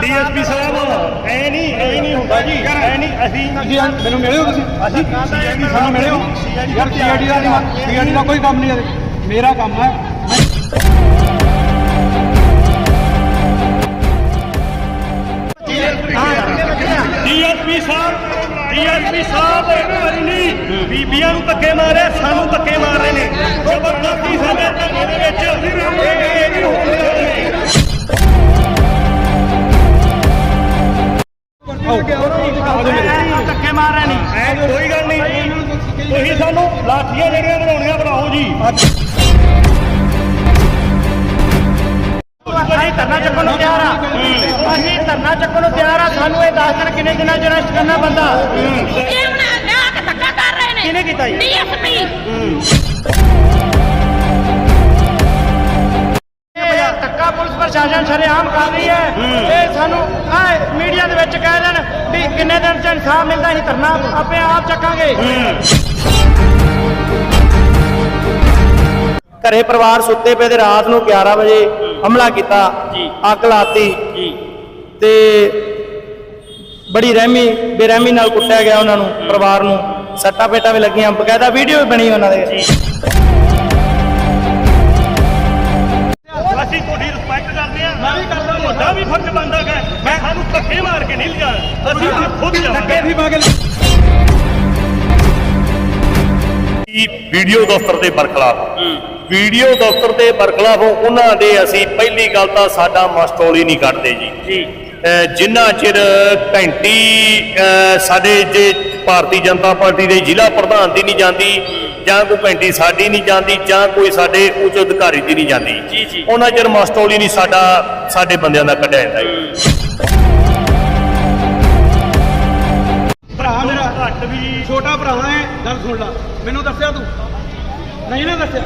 DSP ਸਾਹਿਬ। ਐ ਨਹੀਂ ਐ ਨਹੀਂ ਹੁੰਦਾ ਜੀ। ਐ ਨਹੀਂ ਅਸੀਂ ਤੁਸੀਂ ਮੈਨੂੰ ਮਿਲਿਓ ਤੁਸੀਂ? ਅਸੀਂ ਸੀਆਈਡੀ ਸਾਨੂੰ ਮਿਲਿਓ? ਯਾਰ ਸੀਆਈਡੀ ਦਾ ਨਹੀਂ ਸੀਆਈਡੀ ਦਾ ਕੋਈ ਕੰਮ ਨਹੀਂ ਹੈ। ਮੇਰਾ ਕੰਮ ਹੈ। ਡੀਐਸਪੀ ਸਾਹਿਬ ਡੀਐਸਪੀ ਸਾਹਿਬ ਇੱਕ ਵਾਰੀ ਨਹੀਂ ਬੀਬੀਆਂ ਨੂੰ ਧੱਕੇ ਮਾਰੇ ਸਾਨੂੰ ਧੱਕੇ ਮਾਰ ਰਹੇ ਨੇ। ਜ਼ਬਰਦਸਤੀ ਸਾਡੇ ਧਰਨੇ ਦੇ ਵਿੱਚ ਇਹ ਇਹ ਨਹੀਂ ਹੋਣ ਧੱਕੇ ਮਾਰ ਰਹੇ ਨਹੀਂ ਐ ਕੋਈ ਗੱਲ ਨਹੀਂ। ਤੁਸੀਂ ਸਾਨੂੰ ਲਾਠੀਆਂ ਜਿਹੜੀਆਂ ਬਣਾਉਣੀਆਂ ਬਣਾਓ ਜੀ। ਅਸੀਂ ਧਰਨਾ ਚੱਕਣ ਨੂੰ ਤਿਆਰ ਆ। ਅਸੀਂ ਧਰਨਾ ਚੱਕਣ ਨੂੰ ਤਿਆਰ ਆ। ਸਾਨੂੰ ਇਹ ਦੱਸ ਦੇਣ ਕਿੰਨੇ ਦਿਨਾਂ ਚ ਅਰੈਸਟ ਕਰਨਾ ਬੰਦਾ। ਇਹ ਹੁਣ ਲਿਆ ਕੇ ਧੱਕਾ ਕਰ ਰਹੇ ਨੇ। ਕਿਹਨੇ ਕੀਤਾ ਜੀ? ਡੀਐਸਪੀ। ਧੱਕਾ ਪੁਲਿਸ ਪ੍ਰਸ਼ਾਸਨ ਸ਼ਰੇਆਮ ਕਰ ਰਹੀ ਹੈ। ਇਹ ਸਾਨੂੰ ਆ ਮੀਡੀਆ ਦੇ ਵਿੱਚ ਕਹਿ ਦੇਣ ਵੀ ਕਿੰਨੇ ਦਿਨ ਚ ਇਨਸਾਫ ਮਿਲਦਾ ਅਸੀਂ ਧਰਨਾ ਆਪੇ ਆਪ ਚੱਕਾਂਗੇ। ਘਰੇ ਪਰਿਵਾਰ ਸੁੱਤੇ ਪਏ ਤੇ ਰਾਤ ਨੂੰ 11 ਵਜੇ ਹਮਲਾ ਕੀਤਾ ਅੱਗ ਲਾਤੀ। ਤੇ ਬੜੀ ਰਹਿਮੀ ਬੇਰਹਿਮੀ ਨਾਲ ਕੁੱਟਿਆ ਗਿਆ ਉਹਨਾਂ ਨੂੰ ਪਰਿਵਾਰ ਨੂੰ। ਸੱਟਾਂ ਪੇਟਾਂ ਵੀ ਲੱਗੀਆਂ ਬਕਾਇਦਾ ਵੀਡੀਓ ਵੀ ਬਣੀ ਉਹਨਾਂ ਦੇ। ਤੁਹਾਡਾ ਵੀ ਫਰਜ਼ ਬਣਦਾ ਹੈ ਮੈਂ ਸਾਨੂੰ ਧੱਕੇ ਮਾਰ ਕੇ ਨਹੀਂ ਲਿਜਾਣਾ ਅਸੀਂ ਆਪ ਖੁਦ ਜਾਵਾਂਗੇ ਅਸੀਂ ਮਾਗੇ ਵੀਡੀਓ ਦਫ਼ਤਰ ਦੇ ਬਰਖਲਾਫ। ਵੀਡੀਓ ਦਫ਼ਤਰ ਦੇ ਬਰਖਲਾਫ ਉਹਨਾਂ ਦੇ ਅਸੀਂ ਪਹਿਲੀ ਗੱਲ ਤਾਂ ਸਾਡਾ ਮਸਟੋਲ ਹੀ ਨਹੀਂ ਕੱਢਦੇ ਜੀ। ਜੀ। ਜਿੰਨਾ ਚਿਰ ਘੰਟੀ ਸਾਡੇ ਜੇ ਭਾਰਤੀ ਜਨਤਾ ਪਾਰਟੀ ਦੇ ਜ਼ਿਲ੍ਹਾ ਪ੍ਰਧਾਨ ਦੀ ਨਹੀਂ ਜਾਂਦੀ ਜਾਂ ਕੋਈ ਘੰਟੀ ਸਾਡੀ ਨਹੀਂ ਜਾਂਦੀ ਜਾਂ ਕੋਈ ਸਾਡੇ ਉੱਚ ਅਧਿਕਾਰੀ ਦੀ ਨਹੀਂ ਜਾਂਦੀ। ਜੀ ਜੀ। ਉਹਨਾਂ ਚਿਰ ਮਸਟੋਲ ਨਹੀਂ ਸਾਡਾ ਸਾਡੇ ਬੰਦਿਆਂ ਦਾ ਕੱਢਿਆ ਜਾਂਦਾ ਜੀ। ਭਰਾ ਮੇਰਾ ਘੱਟ ਵੀ ਛੋਟਾ ਭਰਾ ਹੈ ਗੱਲ ਸੁਣ ਲੈ। ਮੈਨੂੰ ਦੱਸਿਆ ਤੂੰ? ਨਹੀਂ ਨਾ ਦੱਸਿਆ।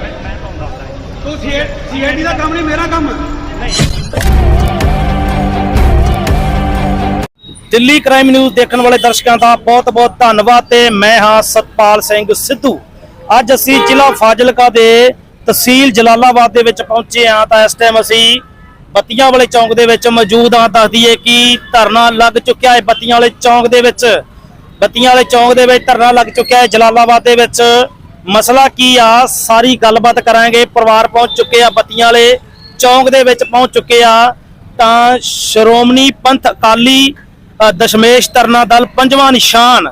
ਤੂੰ ਸੀਆਈਡੀ ਦਾ ਕੰਮ ਨਹੀਂ ਮੇਰਾ ਕੰਮ। ਹੈ ਦਿੱਲੀ ਕ੍ਰਾਈਮ ਨਿਊਜ਼ ਦੇਖਣ ਵਾਲੇ ਦਰਸ਼ਕਾਂ ਦਾ ਬਹੁਤ-ਬਹੁਤ ਧੰਨਵਾਦ ਤੇ ਮੈਂ ਹਾਂ ਸਤਪਾਲ ਸਿੰਘ ਸਿੱਧੂ। ਅੱਜ ਅਸੀਂ ਜ਼ਿਲ੍ਹਾ ਫਾਜ਼ਿਲਕਾ ਦੇ ਤਹਿਸੀਲ ਜਲਾਲਾਬਾਦ ਦੇ ਵਿੱਚ ਪਹੁੰਚੇ ਹਾਂ ਤਾਂ ਇਸ ਟਾਈਮ ਅਸੀਂ ਬੱਤੀਆਂ ਵਾਲੇ ਚੌਂਕ ਦੇ ਵਿੱਚ ਮੌਜੂਦ ਹਾਂ। ਦੱਸ ਦਈਏ ਕਿ ਧਰਨਾ ਲੱਗ ਚੁੱਕਿਆ ਹੈ ਬੱਤੀਆਂ ਵਾਲੇ ਚੌਂਕ ਦੇ ਵਿੱਚ। ਬੱਤੀਆਂ ਵਾਲੇ ਚੌਂਕ ਦੇ ਵਿੱਚ ਧਰਨਾ ਲੱਗ ਚੁੱਕਿਆ ਹੈ ਜਲਾਲਾਬਾਦ ਦੇ ਵਿੱਚ। ਮਸਲਾ ਕੀ ਆ? ਸਾਰੀ ਗੱਲਬਾਤ ਕਰਾਂਗੇ। ਪਰਿਵਾਰ ਪਹੁੰਚ ਚੁੱਕੇ ਆ ਬੱਤੀਆਂ ਵਾਲੇ ਚੌਂਕ ਦੇ ਵਿੱਚ ਪਹੁੰਚ ਚੁੱਕੇ ਆ। ਤਾਂ ਸ਼੍ਰੋਮਣੀ ਪੰਥ ਅਕਾਲੀ ਦਸ਼ਮੇਸ਼ ਧਰਨਾ ਦਲ ਪੰਜਵਾਂ ਨਿਸ਼ਾਨ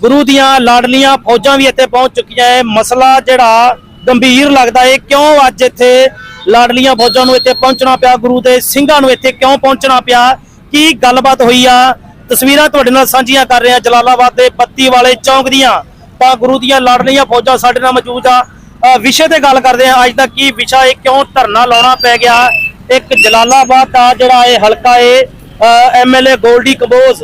ਗੁਰੂ ਦੀਆਂ ਲਾਡਲੀਆਂ ਫੌਜਾਂ ਵੀ ਇੱਥੇ ਪਹੁੰਚ ਚੁੱਕੀਆਂ ਹੈ ਮਸਲਾ ਜਿਹੜਾ ਗੰਭੀਰ ਲੱਗਦਾ ਹੈ ਕਿਉਂ ਅੱਜ ਇੱਥੇ ਲਾਡਲੀਆਂ ਫੌਜਾਂ ਨੂੰ ਇੱਥੇ ਪਹੁੰਚਣਾ ਪਿਆ? ਗੁਰੂ ਦੇ ਸਿੰਘਾਂ ਨੂੰ ਇੱਥੇ ਕਿਉਂ ਪਹੁੰਚਣਾ ਪਿਆ? ਕੀ ਗੱਲਬਾਤ ਹੋਈ ਆ? ਤਸਵੀਰਾਂ ਤੁਹਾਡੇ ਨਾਲ ਸਾਂਝੀਆਂ ਕਰ ਰਹੇ ਹਾਂ ਜਲਾਲਾਬਾਦ ਦੇ ਬੱਤੀ ਵਾਲੇ ਚੌਂਕ ਦੀਆਂ। ਤਾਂ ਗੁਰੂ ਦੀਆਂ ਲਾਡਲੀਆਂ ਫੌਜਾਂ ਸਾਡੇ ਨਾਲ ਮੌਜੂਦ ਆ। ਵਿਸ਼ੇ ਤੇ ਗੱਲ ਕਰਦੇ ਹਾਂ। ਅੱਜ ਦਾ ਕੀ ਵਿਸ਼ਾ ਹੈ ਕਿਉਂ ਧਰਨਾ ਲਾਉਣਾ ਪੈ ਗਿਆ? ਇੱਕ ਜਲਾਲਾਬਾਦ ਦਾ ਜਿਹੜਾ ਇਹ ਹਲਕਾ ਏ ਐਮਐਲਏ ਗੋਲਡੀ ਕੰਬੋਜ